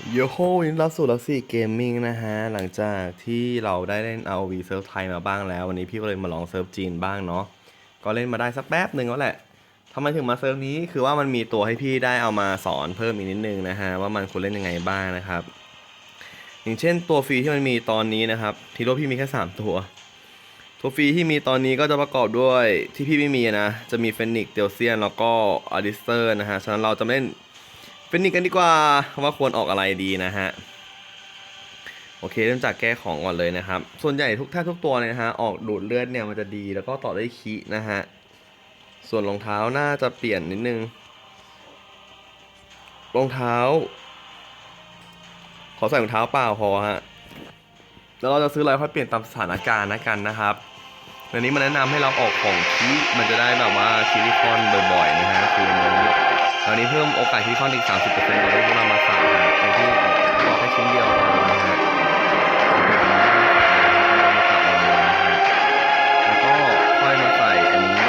โยโฮยินดีรับสู่ลักซี่เกมมิ่งนะฮะ หลังจากที่เราได้เล่น ROV เซิร์ฟไทยมาบ้างแล้ว วันนี้พี่ก็เลยมาลองเซิร์ฟจีนบ้างเนาะก็เล่นมาได้สักแป๊บหนึ่งแล้วแหละทำไมถึงมาเซิร์ฟนี้คือว่ามันมีตัวให้พี่ได้เอามาสอนเพิ่มอีกนิดนึงนะฮะ ว่ามันควรเล่นยังไงบ้างนะครับ อย่างเช่นตัวฟรีที่มันมีตอนนี้นะครับ ทีโร่พี่มีแค่ 3 ตัว ตัวฟรีที่มีตอนนี้ก็จะประกอบด้วยที่พี่ไม่มีนะจะมีเฟนิกเดลเซียนแล้วก็อาริสเตอร์นะฮะฉะนั้นเราจะเล่น เฟนิกกันดีกว่าว่าควรออกอะไรดีนะฮะโอเคเริ่มจากแก้ของก่อนเลยนะครับ ส่วนใหญ่ทุกแทบทุกตัวเลยนะฮะออกดูดเลือดเนี่ยมันจะดีแล้วก็ต่อได้วยคีนะฮะส่วนรองเท้าน่าจะเปลี่ยนนิดนึงรองเท้า ขอใส่รองเท้าเปล่าพอฮะแล้วเราจะซื้ออะไรค่อยเปลี่ยนตามสถานการณ์นะกันนะครับวันนี้มาแนะนำให้เราออกของคีมันจะได้แบบว่าคิริคอนบ่อยๆนะฮะคืออันนี้ ตอนนี้เพิ่มโอกาสคิริคอนอีก30%เราได้พวกเรามาสามฮะในที่ออกออกแค่ชิ้นเดียวพอนะฮะแล้วก็ค่อยมาใส่อันนี้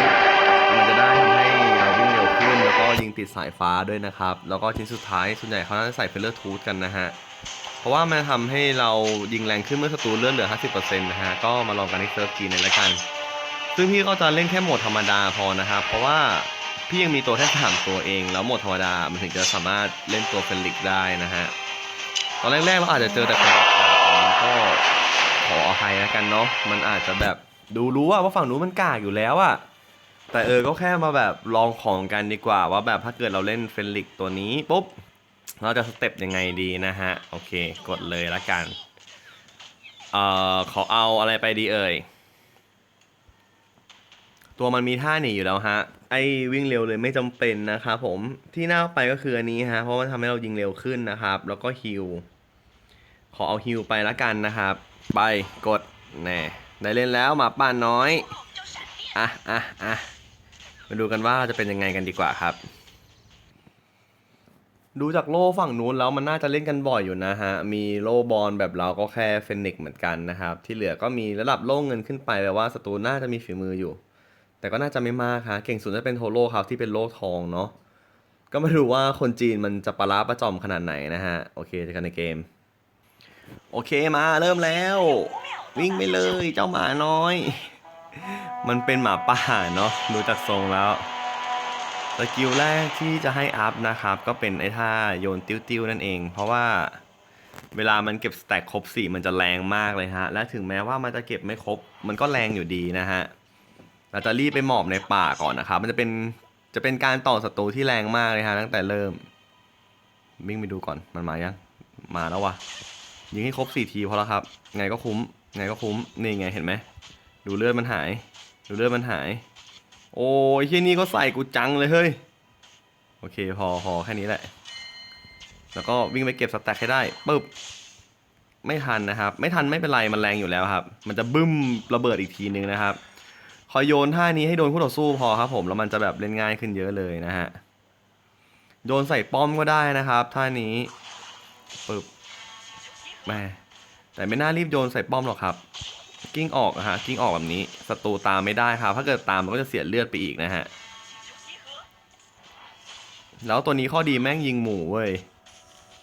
มันจะได้ทำให้เราวิ่งเร็วขึ้น แล้วก็ยิงติดสายฟ้าด้วยนะครับ แล้วก็ชิ้นสุดท้ายส่วนใหญ่เขาน่าจะใส่เฟลเลอร์ทูธกันนะฮะเพราะว่ามันทำให้เรายิงแรงขึ้นเมื่อศัตรูเลื่อนเหลือ 50%นะฮะ ก็มาลองกันในเซิร์ฟจีนเลยละกัน ซึ่งพี่ก็จะเล่นแค่โหมดธรรมดาพอนะครับ เพราะว่า พี่ยังมีตัวแค่สามตัวเอง แล้วหมดธรรมดา มันถึงจะสามารถเล่นตัวเฟลิกได้นะฮะ ตอนแรกๆเราอาจจะเจอแต่คนก็ขออภัยแล้วกันเนาะ มันอาจจะแบบดูรู้ว่าว่าฝั่งนู้นมันกากอยู่แล้วอะแต่เออก็แค่มาแบบลองของกันดีกว่า ว่าแบบถ้าเกิดเราเล่นเฟลิกตัวนี้ปุ๊บเราจะสเต็ปยังไงดีนะฮะ โอเค กดเลยละกัน เอ่อขอเอาอะไรไปดีเอ่ย ตัวมันมีท่าหนีอยู่แล้วฮะ ไอ้วิ่งเร็วเลยไม่จำเป็นนะครับผม ที่น่าไปก็คืออันนี้ฮะ เพราะมันทำให้เรายิงเร็วขึ้นนะครับ แล้วก็ฮิล ขอเอาฮิลไปละกันนะครับ ไปกดแน่ได้เล่นแล้วหมาป่านน้อย อะอะอะมาดูกันว่าจะเป็นยังไงกันดีกว่าครับ ดูจากโล่ฝั่งนู้นแล้วมันน่าจะเล่นกันบ่อยอยู่นะฮะ มีโล่บอลแบบเราก็แค่เฟนิกซ์เหมือนกันนะครับ ที่เหลือก็มีระดับโล่เงินขึ้นไปแปลว่าศัตรูน่าจะมีฝีมืออยู่ แต่ก็น่าจะไม่มากฮะเก่งสุดจะเป็นโทโร่ครับที่เป็นโล่ทองเนาะก็ไมาดูว่าคนจีนมันจะปลาร้าประจอมขนาดไหนนะฮะ โอเคเจอกันในเกม โอเคมาเริ่มแล้ว วิ่งไปเลยเจ้าหมาน้อย มันเป็นหมาป่าเนาะดูจากทรงแล้วสกิลแรกที่จะให้อัพนะครับ ก็เป็นไอ้ท่าโยนติ้วๆนั่นเอง เพราะว่าเวลามันเก็บสแต็กครบสี่มันจะแรงมากเลยฮะ และถึงแม้ว่ามันจะเก็บไม่ครบ มันก็แรงอยู่ดีนะฮะ เราจะรีบไปหมอบในป่าก่อนนะครับ มันจะเป็นจะเป็นการต่อศัตรูที่แรงมากเลยฮะตั้งแต่เริ่ม วิ่งไปดูก่อนมันมายังมาแล้ววะยิงให้ครบสี่ทีพอแล้วครับ ไงก็คุ้ม ไงก็คุ้ม นี่ไงเห็นไหมดูเลือดมันหาย ดูเลือดมันหาย โอ้ยที่นี่ก็ใส่กูจังเลยเฮ้ย โอเคพอพอแค่นี้แหละ แล้วก็วิ่งไปเก็บสแต็กให้ได้ปึ๊บ ไม่ทันนะครับ ไม่ทันไม่เป็นไรมันแรงอยู่แล้วครับ มันจะบึ้มระเบิดอีกทีนึงนะครับ คอโยนท่านี้ให้โดนคู่ต่อสู้พอครับผมแล้วมันจะแบบเล่นง่ายขึ้นเยอะเลยนะฮะโยนใส่ป้อมก็ได้นะครับท่านี้ปึ๊บแม่แต่ไม่น่ารีบโยนใส่ป้อมหรอกครับ กิ้งออกนะฮะกิ้งออกแบบนี้ศัตรูตามไม่ได้ครับ ถ้าเกิดตามมันก็จะเสียเลือดไปอีกนะฮะแล้วตัวนี้ข้อดีแม่งยิงหมูเว้ย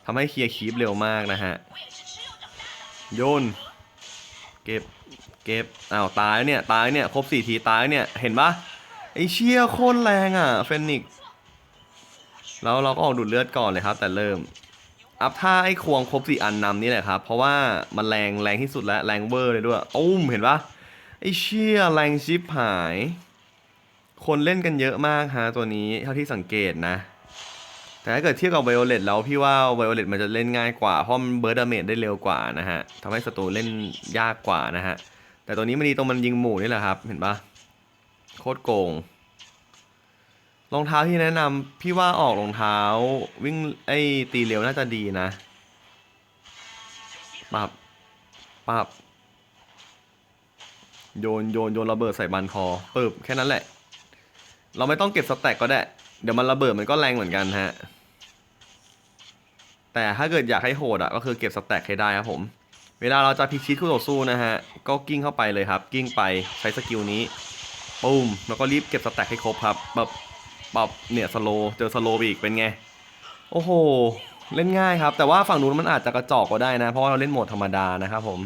ทำให้เคลียร์คีปเร็วมากนะฮะโยน เก็บ เก็บอ้าวตายเนี่ยตายเนี่ยครบสี่ทีตายเนี่ยเห็นปะไอเชี่ยโคตรแรงอะเฟนิกซ์แล้วเราก็ออกดูดเลือดก่อนเลยครับ แต่เริ่ม อัพท่าไอ้ควงครบสี่อันนำนี่แหละครับ เพราะว่ามันแรงแรงที่สุดแล้วแรงเวอร์เลยด้วยอุ้มเห็นปะไอ้เชี่ยแรงชิปหาย คนเล่นกันเยอะมากฮะตัวนี้เท่าที่สังเกตนะ แต่ถ้าเกิดเทียบกับไวโอเลตแล้วพี่ว่าไวโอเลตมันจะเล่นง่ายกว่า เพราะมันเบิร์ดดาเมจได้เร็วกว่านะฮะทำให้ศัตรูเล่นยากกว่านะฮะ แต่ตัวนี้มันดีตรงมันยิงหมู่นี่แหละครับ เห็นปะโคตรโกงรองเท้าที่แนะนำพี่ว่าออกรองเท้า วิ่งไอ้ตีเร็วน่าจะดีนะปับปับโยนโยนโยนระเบิดใส่บันคอปึบแค่นั้นแหละ เราไม่ต้องเก็บสแต็กก็ได้ เดี๋ยวมันระเบิดมันก็แรงเหมือนกันฮะ แต่ถ้าเกิดอยากให้โหดอะก็คือเก็บสแต็กให้ได้ครับผม เวลาเราจะพิชิตคู่ต่อสู้นะฮะ ก็กิ้งเข้าไปเลยครับ กิ้งไปใช้สกิลนี้ปุ้มแล้วก็รีบเก็บสแต็กให้ครบครับแบบแบบเนี่ยสโลเจอสโลอีกเป็นไง โอ้โห เล่นง่ายครับ แต่ว่าฝั่งนู้นมันอาจจะกระจอกก็ได้นะ เพราะว่าเราเล่นโหมดธรรมดานะครับผม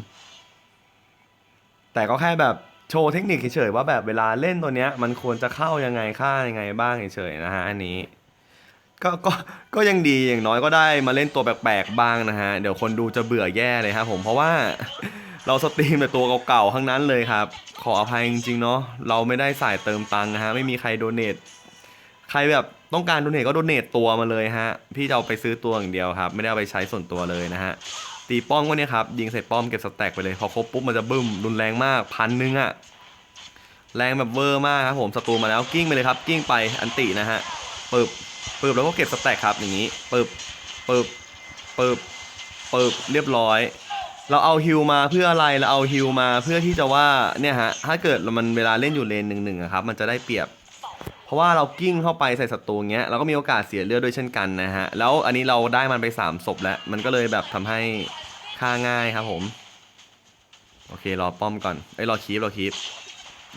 แต่ก็แค่แบบโชว์เทคนิคเฉยๆว่าแบบเวลาเล่นตัวเนี้ยมันควรจะเข้ายังไงค่ายังไงบ้างเฉยๆนะฮะอันนี้ ก็ก็ก็ยังดีอย่างน้อยก็ได้มาเล่นตัวแปลกๆบ้างนะฮะ เดี๋ยวคนดูจะเบื่อแย่เลยครับผมเพราะว่าเราสตรีมแต่ตัวเก่าๆทั้งนั้นเลยครับ ขออภัยจริงๆเนาะเราไม่ได้สายเติมตังค์นะฮะไม่มีใครโดเนทใครแบบต้องการโดเนทก็โดเนทตัวมาเลยฮะพี่จะเอาไปซื้อตัวอย่างเดียวครับ ไม่ได้เอาไปใช้ส่วนตัวเลยนะฮะตีป้อมก็เนี่ยครับยิงเสร็จป้อมเก็บสแต็กไปเลยพอครบปุ๊บมันจะบึ้มรุนแรงมากพันหนึงอะแรงแบบเวอร์มากครับผมศัตรูมาแล้วกิ้งไปเลยครับกิ้งไปอันตินะฮะปึบ ปึบแล้วก็เก็บสแต็กครับอย่างนี้ปึบปึบปึบปึบเรียบร้อย เราเอาฮิลมาเพื่ออะไรเราเอาฮิลมาเพื่อที่จะว่าเนี่ยฮะถ้าเกิดมันเวลาเล่นอยู่เลนหนึ่งหนึ่งครับมันจะได้เปรียบ เพราะว่าเรากิ้งเข้าไปใส่ศัตรูเงี้ยเราก็มีโอกาสเสียเลือดด้วยเช่นกันนะฮะแล้วอันนี้เราได้มันไป3ศพแล้วมันก็เลยแบบทำให้ฆ่าง่ายครับผมโอเครอป้อมก่อนไอ้รอคีฟรอคีฟ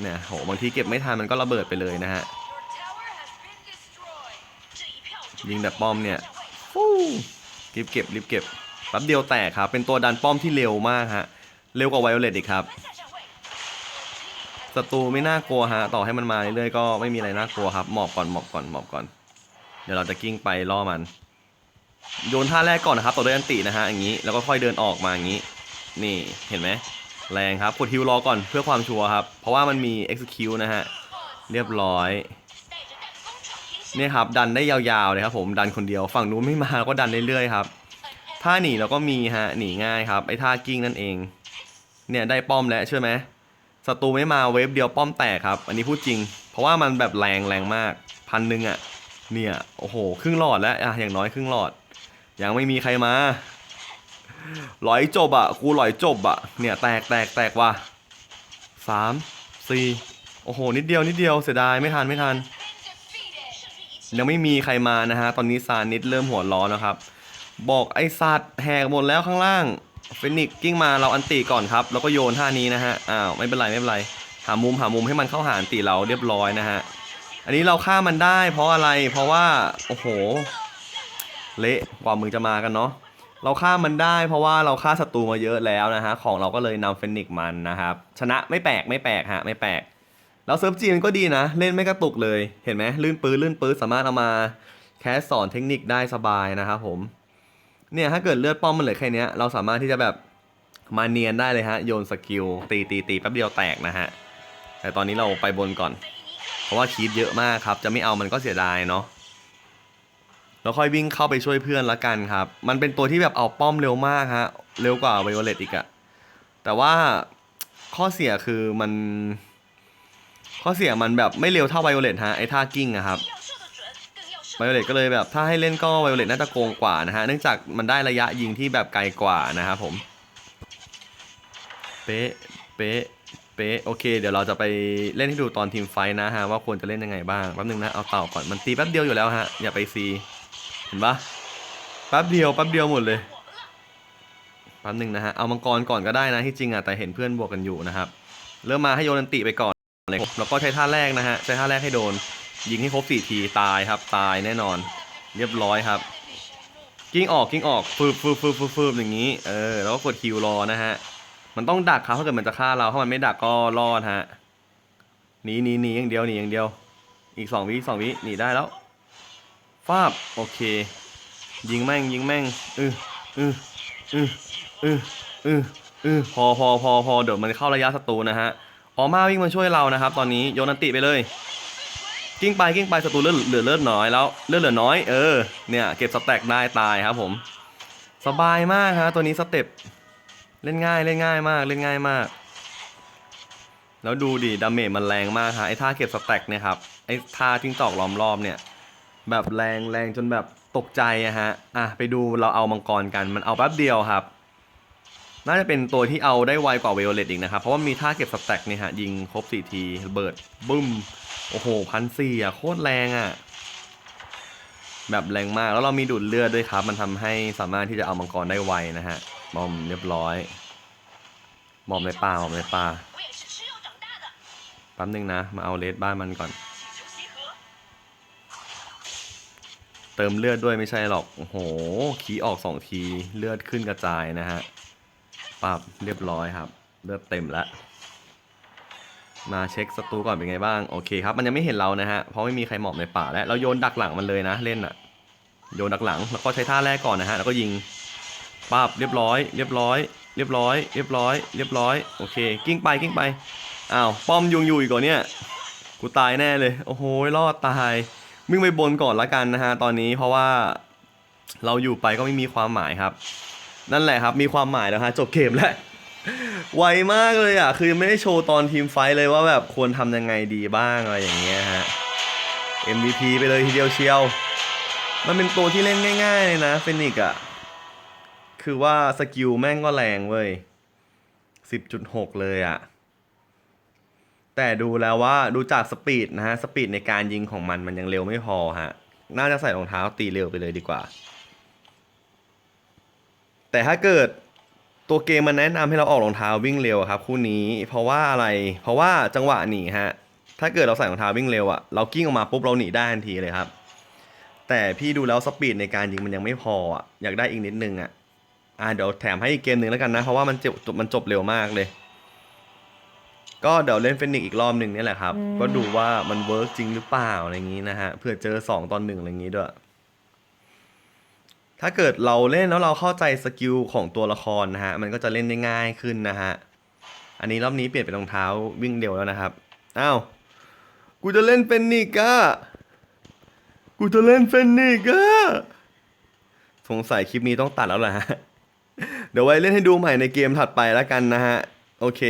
เนี่ยโหบางทีเก็บไม่ทันมันก็ระเบิดไปเลยนะฮะ ยิงแต่ป้อมเนี่ยฟูรีบเก็บรีบเก็บแป๊บเดียวแตกครับ เป็นตัวดันป้อมที่เร็วมากฮะ เร็วกว่าไวโอเลตอีกครับศัตรูไม่น่ากลัวฮะ ต่อให้มันมาเรื่อยๆก็ไม่มีอะไรน่ากลัวครับ หมอบก่อนหมอบก่อนหมอบก่อน เดี๋ยวเราจะกิ้งไปล่อมัน โยนท่าแรกก่อนนะครับต่อด้วยอันตินะฮะอย่างนี้ แล้วก็ค่อยเดินออกมาอย่างนี้ นี่เห็นไหมแรงครับ กดฮิวรอก่อนเพื่อความชัวร์ครับ เพราะว่ามันมี execute นะฮะ เรียบร้อย เนี่ยครับดันได้ยาวๆเลยครับผมดันคนเดียวฝั่งนู้นไม่มาก็ดันเรื่อยๆครับท่าหนีเราก็มีฮะหนีง่ายครับไอ้ท่ากิ้งนั่นเอง เนี่ยได้ป้อมแล้วเชื่อไหมศัตรูไม่มาเวฟเดียวป้อมแตกครับ อันนี้พูดจริง เพราะว่ามันแบบแรงแรงมากพันหนึ่งอะ่ะเนี่ยโอ้โหครึ่งหลอดแล้วอะอย่างน้อยครึ่งหลอด ยังไม่มีใครมาหลอยจบอะ่ะกูหลอยจบอะ่ะเนี่ยแตกแตกแตกว่ะสามสี่โอ้โหนิดเดียวนิดเดียวเสียดายไม่ทันไม่ทัน ยังไม่มีใครมานะฮะ ตอนนี้ซานิดเริ่มหัวร้อนแล้วครับ บอกไอสัตว์แหกหมดแล้วข้างล่างเฟนิกกิ้งมาเราอันตีก่อนครับ แล้วก็โยนท่านี้นะฮะ อ้าวไม่เป็นไรไม่เป็นไร หามุมหามุมให้มันเข้าหาอันตีเราเรียบร้อยนะฮะ อันนี้เราฆ่ามันได้เพราะอะไร เพราะว่าโอ้โห เละกว่ามึงจะมากันเนาะ เราฆ่ามันได้เพราะว่าเราฆ่าศัตรูมาเยอะแล้วนะฮะ ของเราก็เลยนำเฟนิกมันนะครับ ชนะไม่แปลกไม่แปลกฮะไม่แปลก แล้วเซิร์ฟจีนก็ดีนะ เล่นไม่กระตุกเลย เห็นไหมลื่นปื้นลื่นปื้นสามารถเอามาแคสสอนเทคนิคได้สบายนะครับผม เนี่ยถ้าเกิดเลือดป้อมมันเหลือแค่นี้เราสามารถที่จะแบบมาเนียนได้เลยฮะ โยนสกิลตีตีตีแป๊บเดียวแตกนะฮะ แต่ตอนนี้เราไปบนก่อน เพราะว่าคีบเยอะมากครับ จะไม่เอามันก็เสียดายเนาะเราค่อยวิ่งเข้าไปช่วยเพื่อนละกันครับ มันเป็นตัวที่แบบเอาป้อมเร็วมากฮะ เร็วกว่าไวโอเลตอีกอะแต่ว่าข้อเสียคือมัน ข้อเสียมันแบบไม่เร็วเท่าไวโอเลตฮะไอท่ากิ้งอะครับไวโอเลตก็เลยแบบถ้าให้เล่นก็ไวโอเลตน่าจะโกงกว่านะฮะเนื่องจากมันได้ระยะยิงที่แบบไกลกว่านะครับผมเป๊ะเป๊ะเป๊ะโอเค เดี๋ยวเราจะไปเล่นให้ดูตอนทีมไฟนะฮะว่าควรจะเล่นยังไงบ้างแป๊บนึงนะเอาเต่าก่อนมันตีแป๊บเดียวอยู่แล้วฮะอย่าไปซีเห็นปะแป๊บเดียวแป๊บเดียวหมดเลยแป๊บนึงนะฮะเอามังกรก่อนก็ได้นะที่จริงอะแต่เห็นเพื่อนบวกกันอยู่นะครับเริ่มมาให้โยนันติไปก่อน เลยแล้วก็ใช้ท่าแรกนะฮะ ใช้ท่าแรกให้โดน ยิงให้ครบสี่ทีตายครับ ตายแน่นอน เรียบร้อยครับ กิ้งออกกิ้งออกฟืบฟืบฟืบฟืบฟืบอย่างนี้ เออ แล้วก็กดคิวรอนะฮะ มันต้องดักครับถ้าเกิดมันจะฆ่าเราถ้ามันไม่ดักก็รอดฮะ หนีหนีหนีอย่างเดียวหนีอย่างเดียว อีกสองวิสองวิหนีได้แล้วฟาบโอเค ยิงแม่งยิงแม่งอืออืออืออืออืออือพอพอพอพอเดี๋ยวมันเข้าระยะศัตรูนะฮะ ออมาวิ่งมาช่วยเรานะครับ ตอนนี้โยนันติไปเลย กิ้งไปกิ้งไปศัตรูเลือดเหลือเลือดน้อยแล้วเลือดเหลือน้อย เออ เนี่ยเก็บสแต็กได้ตายครับผม สบายมากฮะตัวนี้สเต็ปเล่นง่ายเล่นง่ายมากเล่นง่ายมาก แล้วดูดิดาเมจมันแรงมากฮะไอ้ท่าเก็บสแต็กเนี่ยครับไอ้ท่าทิ้งตอกล้อมรอบเนี่ย แบบแรงแรงจนแบบตกใจอะฮะอะไปดูเราเอามังกรกันมันเอาแป๊บเดียวครับ น่าจะเป็นตัวที่เอาได้ไวกว่าเวโอเลตอีกนะครับ เพราะว่ามีท่าเก็บสแต็กเนี่ยฮะ ยิงครบ4ทีระเบิดบึ้ม โอ้โหพันสี่อะ โคตรแรงอะ แบบแรงมากแล้วเรามีดูดเลือดด้วยครับ มันทำให้สามารถที่จะเอามังกรได้ไวนะฮะบอมเรียบร้อยบอมในป่าบอมในป่าแป๊บนึงนะ มาเอาเลสบ้านมันก่อน เติมเลือดด้วยไม่ใช่หรอก โอ้โหคีออกสองที เลือดขึ้นกระจายนะฮะ ปับเรียบร้อยครับ เลือดเต็มแล้วมาเช็คศัตรูก่อนเป็นไงบ้าง โอเคครับ มันยังไม่เห็นเรานะฮะ เพราะไม่มีใครหมอบในป่าและเราโยนดักหลังมันเลยนะ เล่นอะโยนดักหลัง แล้วก็ใช้ท่าแรกก่อนนะฮะ แล้วก็ยิงปับเรียบร้อย เรียบร้อย เรียบร้อย เรียบร้อย เรียบร้อย โอเค กิ้งไป กิ้งไป อ้าว ป้อมยุงอยู่อีกก่อนเนี่ย กูตายแน่เลย โอ้โห รอดตายวิ่งไปบนก่อนละกันนะฮะ ตอนนี้ เพราะว่า เราอยู่ไปก็ไม่มีความหมายครับ นั่นแหละครับ มีความหมายแล้วฮะจบเกมแล้วไวมากเลยอะ คือไม่ได้โชว์ตอนทีมไฟท์เลยว่าแบบควรทำยังไงดีบ้างอะไรอย่างเงี้ยฮะ MVP ไปเลยทีเดียวเชียว มันเป็นตัวที่เล่นง่ายๆเลยนะเฟนิกอะ คือว่าสกิลแม่งก็แรงเว้ย 10.6 เลยอะ แต่ดูแล้วว่าดูจากสปีดนะฮะ สปีดในการยิงของมันมันยังเร็วไม่พอฮะ น่าจะใส่รองเท้าตีเร็วไปเลยดีกว่า แต่ถ้าเกิดตัวเกมมันแนะนำให้เราออกรองเท้าวิ่งเร็วอะครับคู่นี้เพราะว่าอะไร เพราะว่าจังหวะหนีฮะถ้าเกิดเราใส่รองเท้าวิ่งเร็วอะเรากิ้งออกมาปุ๊บเราหนีได้ทันทีเลยครับ แต่พี่ดูแล้วสปีดในการยิงมันยังไม่พออะอยากได้อีกนิดนึงอะอ่าเดี๋ยวแถมให้อีกเกมหนึ่งแล้วกันนะ เพราะว่ามันจบมันจบเร็วมากเลย ก็เดี๋ยวเล่นเฟนิกซ์อีกรอบหนึ่งเนี่ยแหละครับ ก็ดูว่ามันเวิร์กจริงหรือเปล่าอะไรอย่างนี้นะฮะเผื่อเจอสองตอนหนึ่งอะไรอย่างนี้ด้วย ถ้าเกิดเราเล่นแล้วเราเข้าใจสกิลของตัวละครนะฮะ มันก็จะเล่นได้ง่ายขึ้นนะฮะ อันนี้รอบนี้เปลี่ยนเป็นรองเท้าวิ่งเร็วแล้วนะครับ อ้าว กูจะเล่นเฟนนิกซ์อะกูจะเล่นเฟนนิกซ์อะสงสัยคลิปนี้ต้องตัดแล้วแหละฮะเดี๋ยวไว้เล่นให้ดูใหม่ในเกมถัดไปแล้วกันนะฮะ โอเค